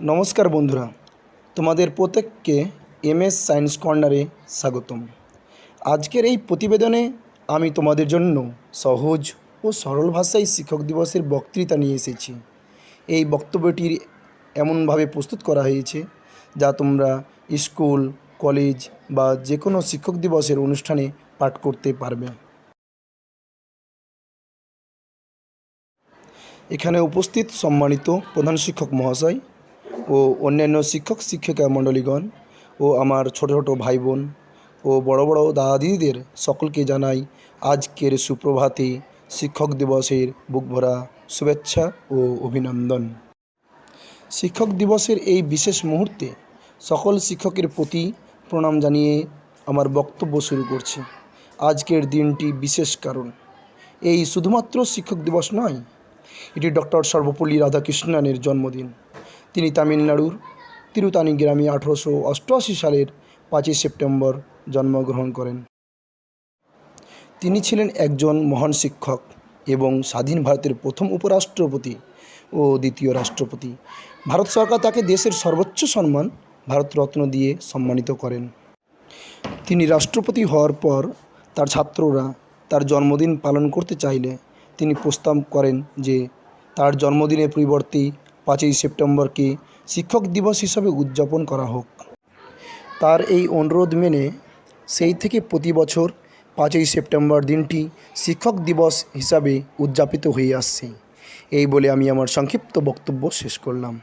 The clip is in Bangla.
নমস্কার বন্ধুরা, তোমাদের প্রত্যেককে এমএস সায়েন্স কর্নারে স্বাগতম। আজকের এই প্রতিবেদনে আমি তোমাদের জন্য সহজ ও সরল ভাষায় শিক্ষক দিবসের বক্তৃতা নিয়ে এসেছি। এই বক্তব্যটির এমনভাবে প্রস্তুত করা হয়েছে যা তোমরা স্কুল, কলেজ বা যে কোনো শিক্ষক দিবসের অনুষ্ঠানে পাঠ করতে পারবে। এখানে উপস্থিত সম্মানিত প্রধান শিক্ষক মহাশয় ও অন্যান্য শিক্ষক, শিক্ষিকা মণ্ডলীগণ ও আমার ছোট ছোট ভাই বোন ও বড় বড় দাদা দিদিদের সকলকে জানাই আজকের সুপ্রভাতে শিক্ষক দিবসের বুকভরা শুভেচ্ছা ও অভিনন্দন। শিক্ষক দিবসের এই বিশেষ মুহূর্তে সকল শিক্ষকের প্রতি প্রণাম জানিয়ে আমার বক্তব্য শুরু করছি। আজকের দিনটি বিশেষ কারণ। এই শুধুমাত্র শিক্ষক দিবস নয়, এটি ডক্টর সর্বপল্লী রাধাকৃষ্ণনের জন্মদিন। তিনি তামিলনাড়ুর তিরুতানি গ্রামে আঠেরোশো অষ্টআশি সালের পাঁচই সেপ্টেম্বর জন্মগ্রহণ করেন। তিনি ছিলেন একজন মহান শিক্ষক এবং স্বাধীন ভারতের প্রথম উপরাষ্ট্রপতি ও দ্বিতীয় রাষ্ট্রপতি। ভারত সরকার তাকে দেশের সর্বোচ্চ সম্মান ভারতরত্ন দিয়ে সম্মানিত করেন। তিনি রাষ্ট্রপতি হওয়ার পর তার ছাত্ররা তার জন্মদিন পালন করতে চাইলে তিনি প্রস্তাব করেন যে তার জন্মদিনের পরিবর্তে পাঁচই সেপ্টেম্বরকে শিক্ষক দিবস হিসাবে উদযাপন করা হোক। তার এই অনুরোধ মেনে সেই থেকে প্রতি বছর পাঁচই সেপ্টেম্বর দিনটি শিক্ষক দিবস হিসাবে উদযাপিত হয়ে আসছে। এই বলে আমি আমার সংক্ষিপ্ত বক্তব্য শেষ করলাম।